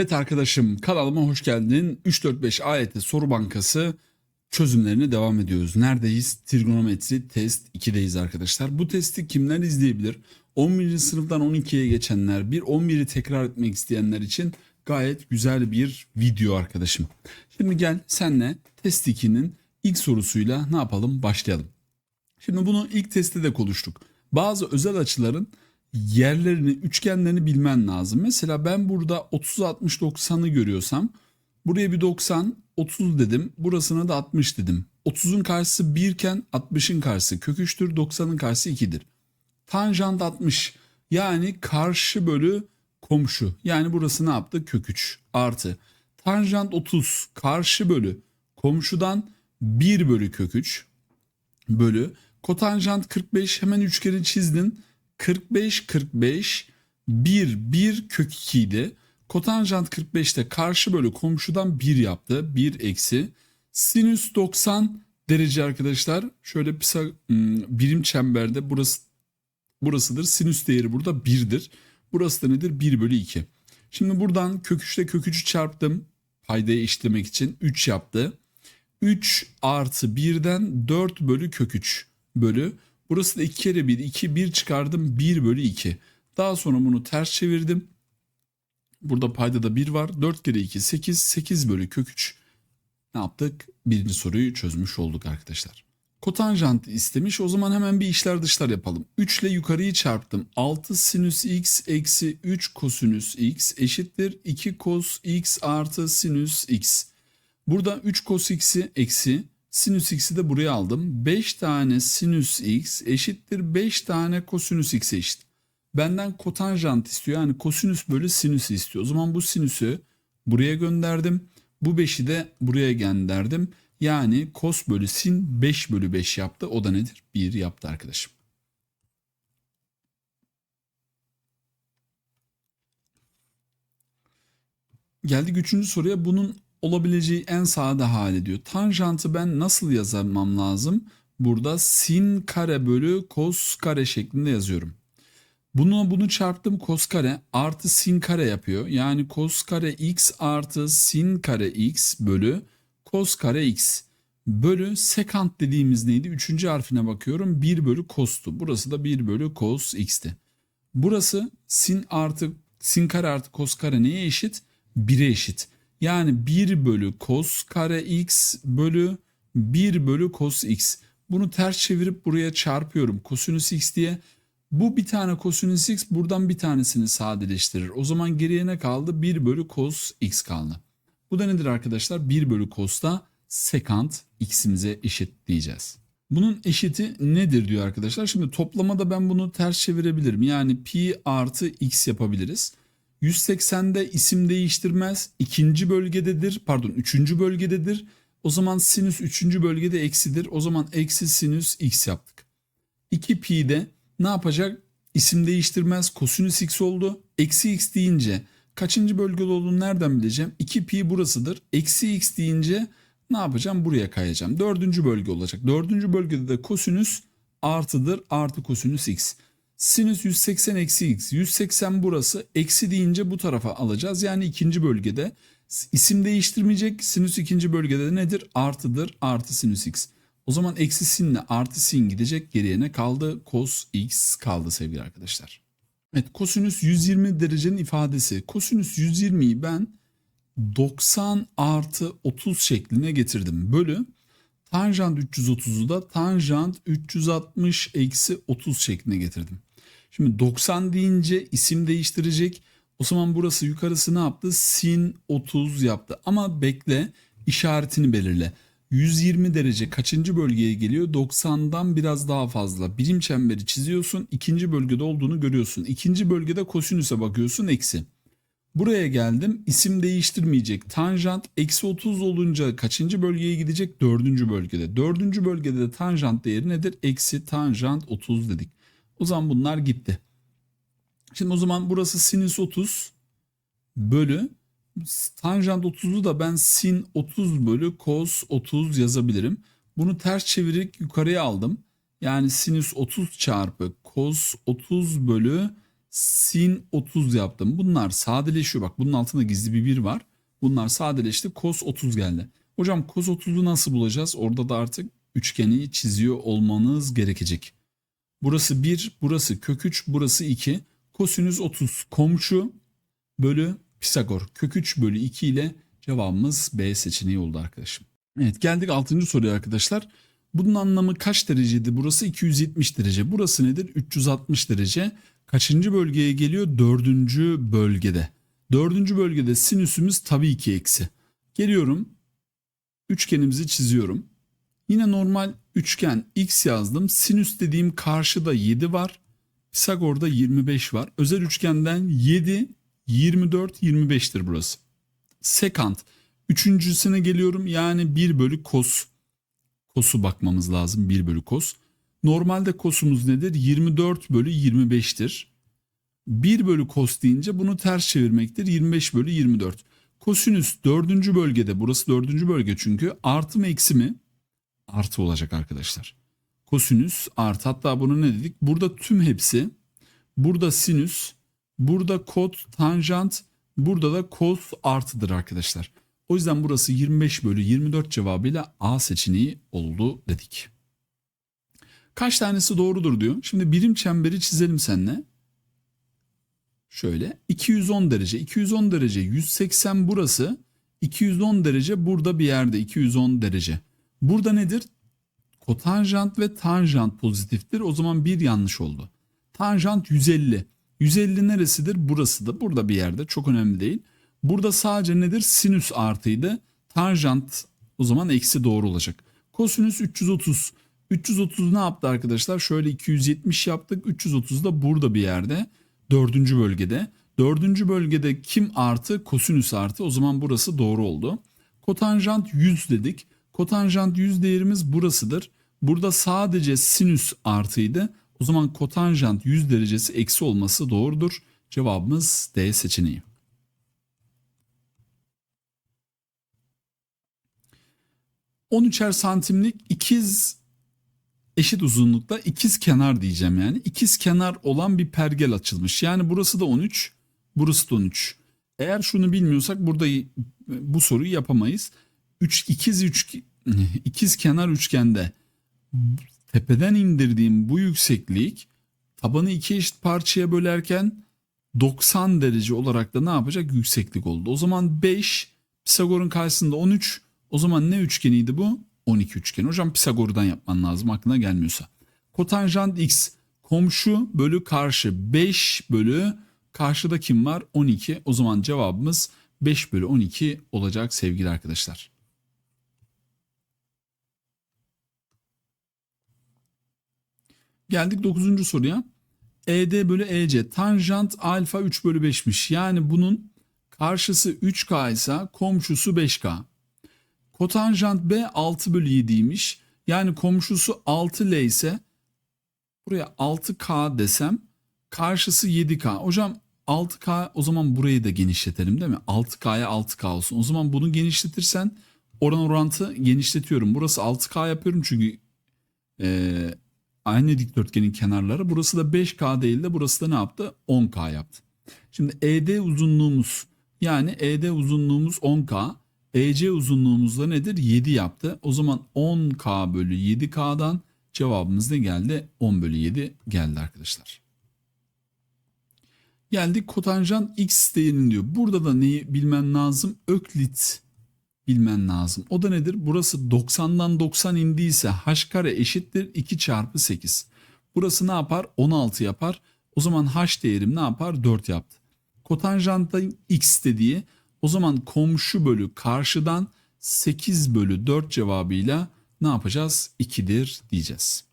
Evet arkadaşım kanalıma hoş geldin. 3-4-5 AYT soru bankası çözümlerine devam ediyoruz. Neredeyiz? Trigonometri test 2'deyiz arkadaşlar. Bu testi kimler izleyebilir? 11. sınıftan 12'ye geçenler, bir 11'i tekrar etmek isteyenler için gayet güzel bir video arkadaşım. Şimdi gel senle test 2'nin ilk sorusuyla ne yapalım? Başlayalım. Şimdi bunu ilk testte de konuştuk. Bazı özel açıların yerlerini, üçgenlerini bilmen lazım. Mesela ben burada 30 60 90'ı görüyorsam buraya bir 90, 30 dedim. Burasına da 60 dedim. 30'un karşısı 1 iken 60'ın karşısı kök 3'tür, 90'ın karşısı 2'dir. Tanjant 60 yani karşı bölü komşu. Yani burası ne yaptı? Kök 3 artı. Tanjant 30 karşı bölü komşudan 1 bölü kök 3 bölü kotanjant 45 hemen üçgeni çizdin. 45 45 1 1 kök 2 idi. Kotanjant 45'te karşı bölü komşudan 1 yaptı. 1 eksi. Sinüs 90 derece arkadaşlar. Şöyle pisa, hmm, birim çemberde burası burasıdır. Sinüs değeri burada 1'dir. Burası da nedir? 1 bölü 2. Şimdi buradan kök 3 ile kök 3'ü çarptım. Paydayı eşitlemek için 3 yaptı. 3 artı 1'den 4 bölü kök 3 bölü. Burası da 2 kere 1 2 1 çıkardım 1 bölü 2. Daha sonra bunu ters çevirdim. Burada payda da 1 var. 4 kere 2 8 8 bölü kök 3. Ne yaptık? Birinci soruyu çözmüş olduk arkadaşlar. Kotanjant istemiş. O zaman hemen bir işler dışlar yapalım. 3 ile yukarıyı çarptım. 6 sinüs x eksi 3 kosinüs x eşittir 2 kos x artı sinüs x. Burada 3 cos x'i eksi sinüs x'i de buraya aldım. 5 tane sinüs x eşittir 5 tane kosinüs x eşit. Benden kotanjant istiyor. Yani kosinüs bölü sinüs istiyor. O zaman bu sinüsü buraya gönderdim. Bu 5'i de buraya gönderdim. Yani kos bölü sin 5 bölü 5 yaptı. O da nedir? 1 yaptı arkadaşım. Geldik üçüncü soruya. Bunun olabileceği en sade hali diyor. Tanjantı ben nasıl yazmam lazım? Burada sin kare bölü kos kare şeklinde yazıyorum. Bunu bunu çarptım kos kare artı sin kare yapıyor. Yani kos kare x artı sin kare x bölü kos kare x bölü sekant dediğimiz neydi? Üçüncü harfine bakıyorum. 1 bölü kostu. Burası da 1 bölü kos x'ti. Burası sin artı sin kare artı kos kare neye eşit? 1'e eşit. Yani 1 bölü kos kare x bölü 1 bölü kos x. Bunu ters çevirip buraya çarpıyorum. Kosinüs x diye. Bu bir tane kosinüs x buradan bir tanesini sadeleştirir. O zaman geriye ne kaldı? 1 bölü kos x kaldı. Bu da nedir arkadaşlar? 1 bölü kosta sekant x'imize eşit diyeceğiz. Bunun eşiti nedir diyor arkadaşlar. Şimdi toplamada ben bunu ters çevirebilirim. Yani pi artı x yapabiliriz. 180'de isim değiştirmez. ikinci bölgededir. Pardon üçüncü bölgededir. O zaman sinüs üçüncü bölgede eksidir. O zaman eksi sinüs x yaptık. 2 pi'de ne yapacak? İsim değiştirmez. Kosinüs x oldu. Eksi x deyince kaçıncı bölgede olduğunu nereden bileceğim? 2 pi burasıdır. Eksi x deyince ne yapacağım? Buraya kayacağım. Dördüncü bölge olacak. Dördüncü bölgede de kosinüs artıdır. Artı kosinüs x. Sinüs 180 eksi x. 180 burası. Eksi deyince bu tarafa alacağız. Yani ikinci bölgede isim değiştirmeyecek. Sinüs ikinci bölgede nedir? Artıdır. Artı sinüs x. O zaman eksi sinle artı sin gidecek. Geriye ne kaldı? Cos x kaldı sevgili arkadaşlar. Evet kosinüs 120 derecenin ifadesi. Kosinüs 120'yi ben 90 artı 30 şekline getirdim. Bölü tanjant 330'u da tanjant 360 eksi 30 şekline getirdim. Şimdi 90 deyince isim değiştirecek. O zaman burası yukarısı ne yaptı? Sin 30 yaptı. Ama bekle işaretini belirle. 120 derece kaçıncı bölgeye geliyor? 90'dan biraz daha fazla. Birim çemberi çiziyorsun. ikinci bölgede olduğunu görüyorsun. İkinci bölgede kosinüse bakıyorsun eksi. Buraya geldim. İsim değiştirmeyecek. Tanjant eksi 30 olunca kaçıncı bölgeye gidecek? Dördüncü bölgede. Dördüncü bölgede de tanjant değeri nedir? Eksi tanjant 30 dedik. O zaman bunlar gitti. Şimdi o zaman burası sinüs 30 bölü tanjant 30'u da ben sin 30 bölü cos 30 yazabilirim. Bunu ters çevirerek yukarıya aldım. Yani sinüs 30 çarpı cos 30 bölü sin 30 yaptım. Bunlar sadeleşiyor. Bak bunun altında gizli bir 1 var. Bunlar sadeleşti. Cos 30 geldi. Hocam cos 30'u nasıl bulacağız? Orada da artık üçgeni çiziyor olmanız gerekecek. Burası 1, burası kök 3, burası 2. Kosinüs 30 komşu bölü Pisagor. Kök 3 bölü 2 ile cevabımız B seçeneği oldu arkadaşım. Evet geldik 6. soruya arkadaşlar. Bunun anlamı kaç dereceydi? Burası 270 derece. Burası nedir? 360 derece. Kaçıncı bölgeye geliyor? Dördüncü bölgede. Dördüncü bölgede sinüsümüz tabii ki eksi. Geliyorum. Üçgenimizi çiziyorum. Yine normal üçgen x yazdım. Sinüs dediğim karşıda 7 var. Pisagor'da 25 var. Özel üçgenden 7, 24, 25'tir burası. Sekant. Üçüncüsüne geliyorum. Yani 1 bölü kos. Kosu bakmamız lazım. 1 bölü kos. Normalde kosumuz nedir? 24 bölü 25'tir. 1 bölü kos deyince bunu ters çevirmektir. 25 bölü 24. Kosinüs dördüncü bölgede. Burası dördüncü bölge çünkü. Artı mı eksi mi? Artı olacak arkadaşlar. Kosinüs artı. Hatta bunu ne dedik? Burada tüm hepsi. Burada sinüs. Burada kot, tanjant. Burada da kos artıdır arkadaşlar. O yüzden burası 25 bölü 24 cevabıyla A seçeneği oldu dedik. Kaç tanesi doğrudur diyor. Şimdi birim çemberi çizelim seninle. Şöyle 210 derece 210 derece 180 burası 210 derece burada bir yerde 210 derece. Burada nedir? Kotanjant ve tanjant pozitiftir. O zaman bir yanlış oldu. Tanjant 150. 150 neresidir? Burası da burada bir yerde çok önemli değil. Burada sadece nedir? Sinüs artıydı. Tanjant o zaman eksi doğru olacak. Kosinüs 330. 330 ne yaptı arkadaşlar? Şöyle 270 yaptık. 330 da burada bir yerde. Dördüncü bölgede. Dördüncü bölgede kim artı? Kosinüs artı. O zaman burası doğru oldu. Kotanjant 100 dedik. Kotanjant 100 değerimiz burasıdır. Burada sadece sinüs artıydı. O zaman kotanjant 100 derecesi eksi olması doğrudur. Cevabımız D seçeneği. ...13'er santimlik ikiz eşit uzunlukta ikiz kenar diyeceğim yani. İkiz kenar olan bir pergel açılmış. Yani burası da 13, burası da 13. Eğer şunu bilmiyorsak burada bu soruyu yapamayız. 3 ikiz üç ikiz kenar üçgende tepeden indirdiğim bu yükseklik tabanı iki eşit parçaya bölerken 90 derece olarak da ne yapacak? Yükseklik oldu. O zaman 5 Pisagor'un karşısında 13. O zaman ne üçgeniydi bu? 12 üçgeni. Hocam Pisagor'dan yapman lazım aklına gelmiyorsa. Kotanjant x komşu bölü karşı 5 bölü karşıda kim var? 12. O zaman cevabımız 5 bölü 12 olacak sevgili arkadaşlar. Geldik 9. soruya. ED bölü EC tanjant alfa 3 bölü 5'miş. Yani bunun karşısı 3K ise komşusu 5K. Kotanjant B 6 bölü 7'ymiş. Yani komşusu 6L ise buraya 6K desem karşısı 7K. Hocam 6K o zaman burayı da genişletelim değil mi? 6K'ya 6K olsun. O zaman bunu genişletirsen oran orantı genişletiyorum. Burası 6K yapıyorum çünkü e, aynı dikdörtgenin kenarları. Burası da 5K değil de burası da ne yaptı? 10K yaptı. Şimdi ED uzunluğumuz yani ED uzunluğumuz 10K. EC uzunluğumuz da nedir? 7 yaptı. O zaman 10K bölü 7K'dan cevabımız ne geldi? 10 bölü 7 geldi arkadaşlar. Geldik kotanjant x değerini diyor. Burada da neyi bilmen lazım? Öklit bilmen lazım. O da nedir? Burası 90'dan 90 indiyse h kare eşittir 2 çarpı 8. Burası ne yapar? 16 yapar. O zaman h değerim ne yapar? 4 yaptı. Kotanjantta x dediği o zaman komşu bölü karşıdan 8 bölü 4 cevabıyla ne yapacağız? 2'dir diyeceğiz.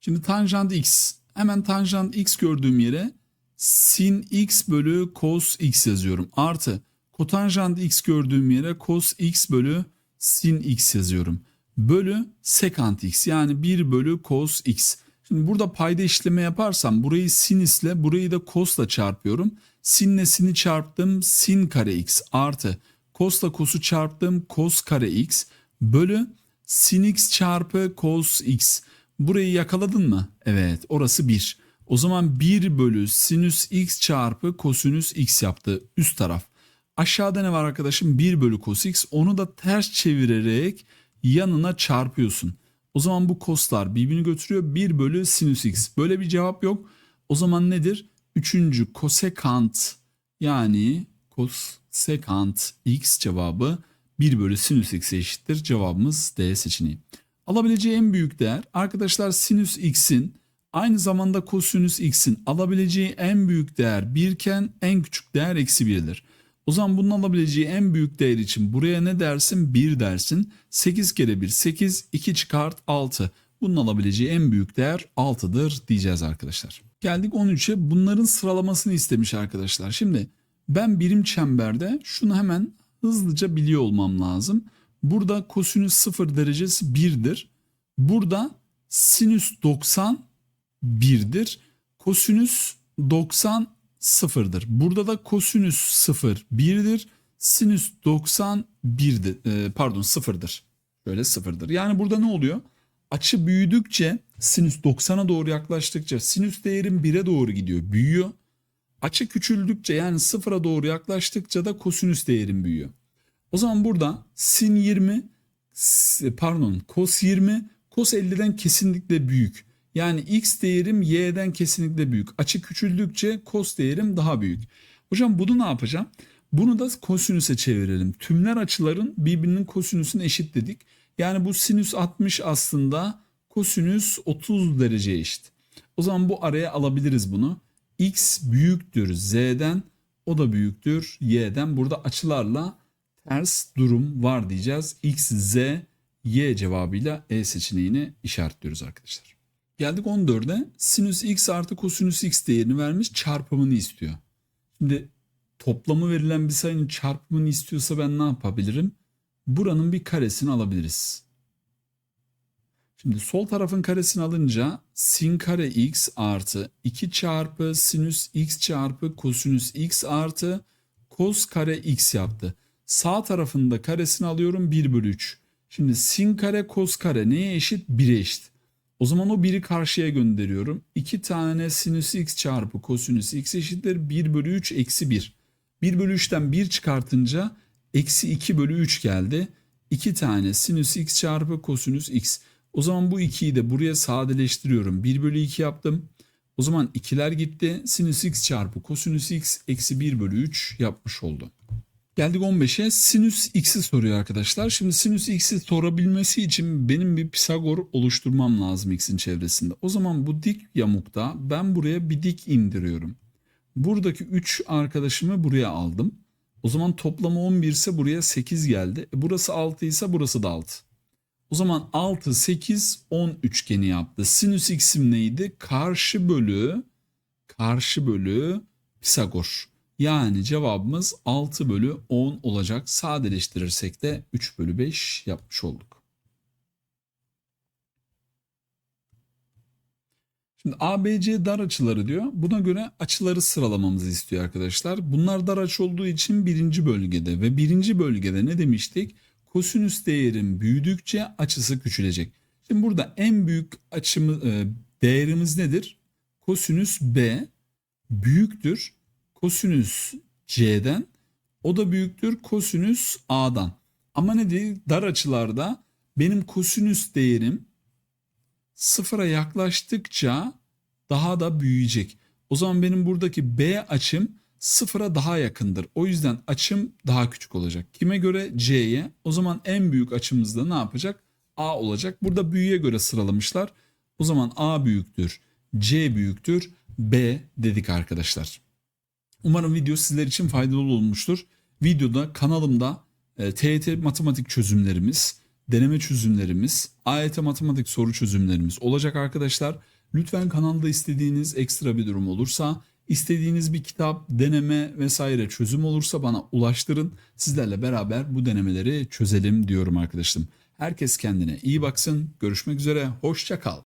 Şimdi tanjant x. Hemen tanjant x gördüğüm yere sin x bölü cos x yazıyorum. Artı kotanjant x gördüğüm yere cos x bölü sin x yazıyorum. Bölü sekant x yani 1 bölü cos x. Şimdi burada payda işleme yaparsam burayı sinisle burayı da cos'la çarpıyorum. Sinle sini çarptım sin kare x artı cos'la cos'u çarptım cos kare x bölü sin x çarpı cos x. Burayı yakaladın mı? Evet orası 1. O zaman 1 bölü sinüs x çarpı kosinüs x yaptı üst taraf. Aşağıda ne var arkadaşım? 1 bölü cos x. Onu da ters çevirerek yanına çarpıyorsun. O zaman bu koslar birbirini götürüyor. 1 bölü sinüs x. Böyle bir cevap yok. O zaman nedir? Üçüncü kosekant yani kosekant x cevabı 1 bölü sinüs x eşittir. Cevabımız D seçeneği. Alabileceği en büyük değer arkadaşlar sinüs x'in aynı zamanda kosinüs x'in alabileceği en büyük değer 1 iken en küçük değer eksi 1'dir. O zaman bunun alabileceği en büyük değer için buraya ne dersin? 1 dersin. 8 kere 1 8 2 çıkart 6. Bunun alabileceği en büyük değer 6'dır diyeceğiz arkadaşlar. Geldik 13'e bunların sıralamasını istemiş arkadaşlar. Şimdi ben birim çemberde şunu hemen hızlıca biliyor olmam lazım. Burada kosinüs 0 derecesi 1'dir. Burada sinüs 90 1'dir. Kosinüs 90 sıfırdır. Burada da kosinüs 0 1'dir. Sinüs 90 1'dir. Ee, pardon sıfırdır. Böyle sıfırdır. Yani burada ne oluyor? Açı büyüdükçe sinüs 90'a doğru yaklaştıkça sinüs değerim 1'e doğru gidiyor. Büyüyor. Açı küçüldükçe yani sıfıra doğru yaklaştıkça da kosinüs değerim büyüyor. O zaman burada sin 20 pardon kos 20 kos 50'den kesinlikle büyük. Yani x değerim y'den kesinlikle büyük. Açı küçüldükçe kos değerim daha büyük. Hocam bunu ne yapacağım? Bunu da kosinüse çevirelim. Tümler açıların birbirinin kosinüsüne eşit dedik. Yani bu sinüs 60 aslında kosinüs 30 derece eşit. O zaman bu araya alabiliriz bunu. x büyüktür z'den o da büyüktür y'den. Burada açılarla ters durum var diyeceğiz. x, z, y cevabıyla E seçeneğini işaretliyoruz arkadaşlar. Geldik 14'e. Sinüs x artı kosinüs x değerini vermiş çarpımını istiyor. Şimdi toplamı verilen bir sayının çarpımını istiyorsa ben ne yapabilirim? Buranın bir karesini alabiliriz. Şimdi sol tarafın karesini alınca sin kare x artı 2 çarpı sinüs x çarpı kosinüs x artı kos kare x yaptı. Sağ tarafında karesini alıyorum 1 bölü 3. Şimdi sin kare kos kare neye eşit? 1'e eşit. O zaman o 1'i karşıya gönderiyorum. 2 tane sinüs x çarpı kosinüs x eşittir 1 bölü 3 eksi 1. 1 bölü 3'ten 1 çıkartınca eksi 2 bölü 3 geldi. 2 tane sinüs x çarpı kosinüs x. O zaman bu 2'yi de buraya sadeleştiriyorum. 1 bölü 2 yaptım. O zaman 2'ler gitti. Sinüs x çarpı kosinüs x eksi 1 bölü 3 yapmış oldu. Geldik 15'e sinüs x'i soruyor arkadaşlar. Şimdi sinüs x'i sorabilmesi için benim bir Pisagor oluşturmam lazım x'in çevresinde. O zaman bu dik yamukta ben buraya bir dik indiriyorum. Buradaki 3 arkadaşımı buraya aldım. O zaman toplamı 11 ise buraya 8 geldi. E burası 6 ise burası da 6. O zaman 6, 8, 10 üçgeni yaptı. Sinüs x'im neydi? Karşı bölü, karşı bölü Pisagor. Yani cevabımız 6 bölü 10 olacak. Sadeleştirirsek de 3 bölü 5 yapmış olduk. Şimdi ABC dar açıları diyor. Buna göre açıları sıralamamızı istiyor arkadaşlar. Bunlar dar açı olduğu için birinci bölgede ve birinci bölgede ne demiştik? Kosinüs değerin büyüdükçe açısı küçülecek. Şimdi burada en büyük açımız değerimiz nedir? Kosinüs B büyüktür kosinüs C'den o da büyüktür kosinüs A'dan. Ama ne değil dar açılarda benim kosinüs değerim sıfıra yaklaştıkça daha da büyüyecek. O zaman benim buradaki B açım sıfıra daha yakındır. O yüzden açım daha küçük olacak. Kime göre? C'ye. O zaman en büyük açımızda ne yapacak? A olacak. Burada büyüye göre sıralamışlar. O zaman A büyüktür, C büyüktür, B dedik arkadaşlar. Umarım video sizler için faydalı olmuştur. Videoda kanalımda e, TYT matematik çözümlerimiz, deneme çözümlerimiz, AYT matematik soru çözümlerimiz olacak arkadaşlar. Lütfen kanalda istediğiniz ekstra bir durum olursa, istediğiniz bir kitap, deneme vesaire çözüm olursa bana ulaştırın. Sizlerle beraber bu denemeleri çözelim diyorum arkadaşım. Herkes kendine iyi baksın. Görüşmek üzere. Hoşça kal.